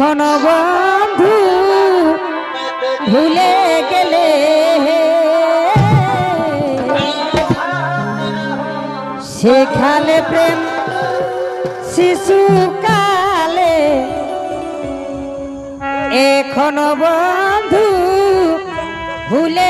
এখনও বন্ধু ভুলে গেলে? সেখানে প্রেম শিশুকালে এখনও বন্ধু ভুলে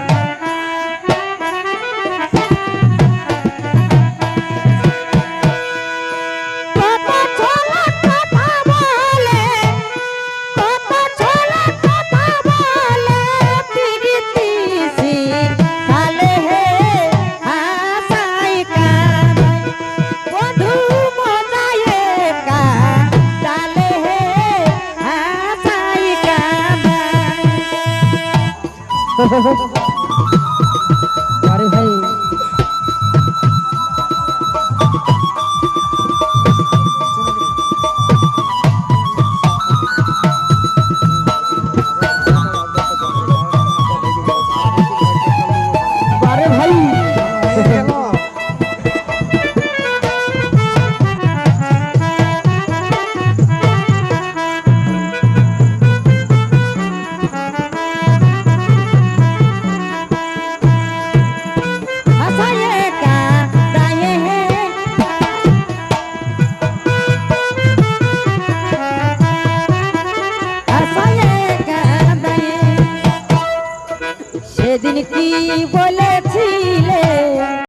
Ha ha ha ha! সেদিন কি বলেছিলে?